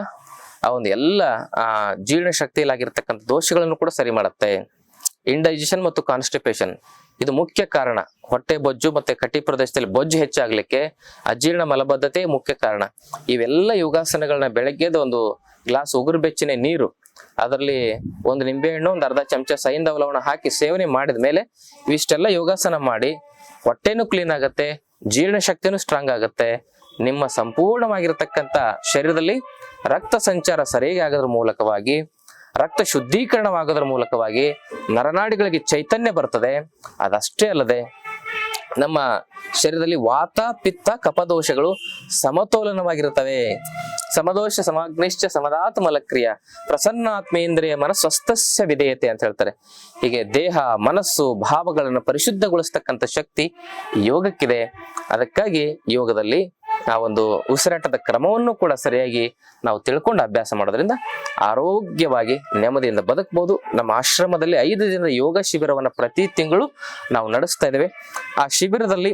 ಆ ಒಂದು ಎಲ್ಲ, ಆ ಜೀರ್ಣ ಶಕ್ತಿಯಲ್ಲಾಗಿರ್ತಕ್ಕಂಥ ದೋಷಗಳನ್ನು ಕೂಡ ಸರಿ ಮಾಡುತ್ತೆ. ಇಂಡೈಜೆಷನ್ ಮತ್ತು ಕಾನ್ಸ್ಟಿಪೇಷನ್ ಇದು ಮುಖ್ಯ ಕಾರಣ. ಹೊಟ್ಟೆ ಬೊಜ್ಜು ಮತ್ತೆ ಕಟಿ ಪ್ರದೇಶದಲ್ಲಿ ಬೊಜ್ಜು ಹೆಚ್ಚಾಗಲಿಕ್ಕೆ ಅಜೀರ್ಣ ಮಲಬದ್ಧತೆ ಮುಖ್ಯ ಕಾರಣ. ಇವೆಲ್ಲ ಯೋಗಾಸನಗಳನ್ನ ಬೆಳಗ್ಗೆದ ಒಂದು ಗ್ಲಾಸ್ ಉಗುರು ಬೆಚ್ಚನೆ ನೀರು. ಅದರಲ್ಲಿ ಒಂದು ನಿಂಬೆಹಣ್ಣು, ಒಂದು ಅರ್ಧ ಚಮಚ ಸೈಂಧವ ಲವಣ ಹಾಕಿ ಸೇವನೆ ಮಾಡಿದ ಮೇಲೆ ಇವಿಷ್ಟೆಲ್ಲ ಯೋಗಾಸನ ಮಾಡಿ ಹೊಟ್ಟೆನೂ ಕ್ಲೀನ್ ಆಗತ್ತೆ, ಜೀರ್ಣ ಶಕ್ತಿನೂ ಸ್ಟ್ರಾಂಗ್ ಆಗುತ್ತೆ. ನಿಮ್ಮ ಸಂಪೂರ್ಣವಾಗಿರತಕ್ಕಂತ ಶರೀರದಲ್ಲಿ ರಕ್ತ ಸಂಚಾರ ಸರಿಯಾಗಿ ಆಗೋದ್ರ ಮೂಲಕವಾಗಿ ರಕ್ತ ಶುದ್ಧೀಕರಣವಾಗೋದ್ರ ಮೂಲಕವಾಗಿ ನರನಾಡಿಗಳಿಗೆ ಚೈತನ್ಯ ಬರ್ತದೆ. ಅದಷ್ಟೇ ಅಲ್ಲದೆ ನಮ್ಮ ಶರೀರದಲ್ಲಿ ವಾತ, ಪಿತ್ತ, ಕಪದೋಷಗಳು ಸಮತೋಲನವಾಗಿರುತ್ತವೆ. ಸಮದೋಷ ಸಮಾಗ್ನಿಶ್ಚ ಸಮದಾತ್ ಮಲಕ್ರಿಯ, ಪ್ರಸನ್ನಾತ್ಮೇಂದ್ರಿಯ ಮನಸ್ವಸ್ಥಸ್ಯ ವಿಧೇಯತೆ ಅಂತ ಹೇಳ್ತಾರೆ. ಹೀಗೆ ದೇಹ, ಮನಸ್ಸು, ಭಾವಗಳನ್ನು ಪರಿಶುದ್ಧಗೊಳಿಸ್ತಕ್ಕಂಥ ಶಕ್ತಿ ಯೋಗಕ್ಕಿದೆ. ಅದಕ್ಕಾಗಿ ಯೋಗದಲ್ಲಿ ಆ ಒಂದು ಉಸಿರಾಟದ ಕ್ರಮವನ್ನು ಕೂಡ ಸರಿಯಾಗಿ ನಾವು ತಿಳ್ಕೊಂಡು ಅಭ್ಯಾಸ ಮಾಡೋದ್ರಿಂದ ಆರೋಗ್ಯವಾಗಿ ನೆಮ್ಮದಿಯಿಂದ ಬದುಕಬಹುದು ನಮ್ಮ ಆಶ್ರಮದಲ್ಲಿ ಐದು ದಿನದ ಯೋಗ ಶಿಬಿರವನ್ನು ಪ್ರತಿ ತಿಂಗಳು ನಾವು ನಡೆಸ್ತಾ ಇದ್ದೇವೆ. ಆ ಶಿಬಿರದಲ್ಲಿ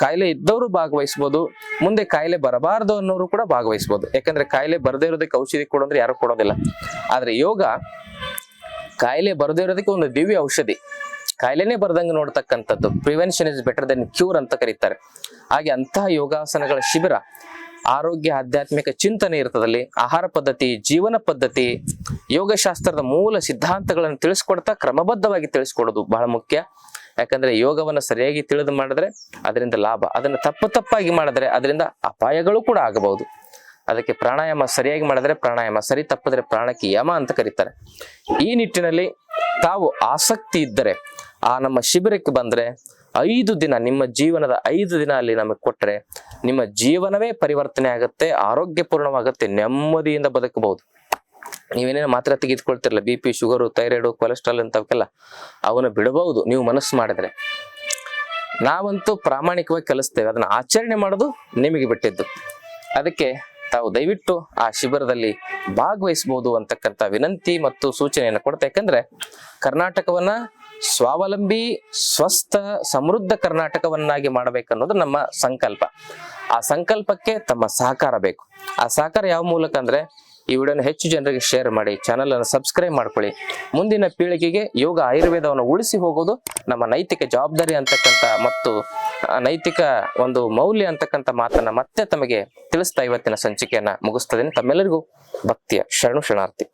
ಕಾಯಿಲೆ ಇದ್ದವರು ಭಾಗವಹಿಸ್ಬೋದು, ಮುಂದೆ ಕಾಯಿಲೆ ಬರಬಾರದು ಅನ್ನೋರು ಕೂಡ ಭಾಗವಹಿಸ್ಬೋದು. ಯಾಕಂದ್ರೆ ಕಾಯಿಲೆ ಬರದೇ ಇರೋದಕ್ಕೆ ಔಷಧಿ ಕೊಡೋಂದ್ರೆ ಯಾರು ಕೊಡೋದಿಲ್ಲ. ಆದ್ರೆ ಯೋಗ ಕಾಯಿಲೆ ಬರದೇ ಇರೋದಕ್ಕೆ ಒಂದು ದಿವ್ಯ ಔಷಧಿ. ಕಾಯಿಲೆನೇ ಬರ್ದಂಗೆ ನೋಡ್ತಕ್ಕಂಥದ್ದು. Prevention is better than cure ಅಂತ ಕರೀತಾರೆ. ಹಾಗೆ ಅಂತಹ ಯೋಗಾಸನಗಳ ಶಿಬಿರ ಆರೋಗ್ಯ, ಆಧ್ಯಾತ್ಮಿಕ ಚಿಂತನೆ ಇರ್ತದಲ್ಲಿ, ಆಹಾರ ಪದ್ಧತಿ, ಜೀವನ ಪದ್ಧತಿ, ಯೋಗಶಾಸ್ತ್ರದ ಮೂಲ ಸಿದ್ಧಾಂತಗಳನ್ನು ತಿಳಿಸ್ಕೊಡ್ತಾ ಕ್ರಮಬದ್ಧವಾಗಿ ತಿಳಿಸ್ಕೊಡೋದು ಬಹಳ ಮುಖ್ಯ. ಯಾಕಂದ್ರೆ ಯೋಗವನ್ನು ಸರಿಯಾಗಿ ತಿಳಿದು ಮಾಡಿದ್ರೆ ಅದರಿಂದ ಲಾಭ. ಅದನ್ನು ತಪ್ಪು ತಪ್ಪಾಗಿ ಮಾಡಿದ್ರೆ ಅದರಿಂದ ಅಪಾಯಗಳು ಕೂಡ ಆಗಬಹುದು. ಅದಕ್ಕೆ ಪ್ರಾಣಾಯಾಮ ಸರಿಯಾಗಿ ಮಾಡಿದ್ರೆ ಪ್ರಾಣಾಯಾಮ, ಸರಿ ತಪ್ಪಿದ್ರೆ ಪ್ರಾಣಕ್ಕೆ ಯಮ ಅಂತ ಕರೀತಾರೆ. ಈ ನಿಟ್ಟಿನಲ್ಲಿ ತಾವು ಆಸಕ್ತಿ ಇದ್ದರೆ ಆ ನಮ್ಮ ಶಿಬಿರಕ್ಕೆ ಬಂದ್ರೆ ಐದು ದಿನ, ನಿಮ್ಮ ಜೀವನದ ಐದು ದಿನ ಅಲ್ಲಿ ನಮಗೆ ಕೊಟ್ಟರೆ ನಿಮ್ಮ ಜೀವನವೇ ಪರಿವರ್ತನೆ ಆಗುತ್ತೆ, ಆರೋಗ್ಯಪೂರ್ಣವಾಗುತ್ತೆ, ನೆಮ್ಮದಿಯಿಂದ ಬದುಕಬಹುದು. ನೀವೇನೇನು ಮಾತ್ರೆ ತೆಗೆದುಕೊಳ್ತಿರಲ್ಲ B P sugar thyroid cholesterol ಅಂತವಕ್ಕೆಲ್ಲ ಅವನ್ನ ಬಿಡಬಹುದು, ನೀವು ಮನಸ್ಸು ಮಾಡಿದ್ರೆ. ನಾವಂತೂ ಪ್ರಾಮಾಣಿಕವಾಗಿ ಕಲಿಸ್ತೇವೆ, ಅದನ್ನ ಆಚರಣೆ ಮಾಡೋದು ನಿಮಗೆ ಬಿಟ್ಟಿದ್ದು. ಅದಕ್ಕೆ ತಾವು ದಯವಿಟ್ಟು ಆ ಶಿಬಿರದಲ್ಲಿ ಭಾಗವಹಿಸಬಹುದು ಅಂತಕ್ಕಂಥ ವಿನಂತಿ ಮತ್ತು ಸೂಚನೆಯನ್ನು ಕೊಡ್ತಾ, ಯಾಕಂದ್ರೆ ಕರ್ನಾಟಕವನ್ನ ಸ್ವಾವಲಂಬಿ, ಸ್ವಸ್ಥ, ಸಮೃದ್ಧ ಕರ್ನಾಟಕವನ್ನಾಗಿ ಮಾಡಬೇಕನ್ನೋದು ನಮ್ಮ ಸಂಕಲ್ಪ. ಆ ಸಂಕಲ್ಪಕ್ಕೆ ತಮ್ಮ ಸಹಕಾರ ಬೇಕು. ಆ ಸಹಕಾರ ಯಾವ ಮೂಲಕ ಅಂದ್ರೆ ಈ ವಿಡಿಯೋನ ಹೆಚ್ಚು ಜನರಿಗೆ ಶೇರ್ ಮಾಡಿ ಚಾನಲ್ ಅನ್ನು ಸಬ್ಸ್ಕ್ರೈಬ್ ಮಾಡ್ಕೊಳ್ಳಿ. ಮುಂದಿನ ಪೀಳಿಗೆಗೆ ಯೋಗ, ಆಯುರ್ವೇದವನ್ನು ಉಳಿಸಿ ಹೋಗೋದು ನಮ್ಮ ನೈತಿಕ ಜವಾಬ್ದಾರಿ ಅಂತಕ್ಕಂಥ ಮತ್ತು ನೈತಿಕ ಒಂದು ಮೌಲ್ಯ ಅಂತಕ್ಕಂಥ ಮಾತನ್ನ ಮತ್ತೆ ತಮಗೆ ತಿಳಿಸ್ತಾ ಇವತ್ತಿನ ಸಂಚಿಕೆಯನ್ನ ಮುಗಿಸ್ತದೆ ತಮ್ಮೆಲ್ಲರಿಗೂ ಭಕ್ತಿಯ ಶರಣು ಶರಣಾರ್ಥಿ.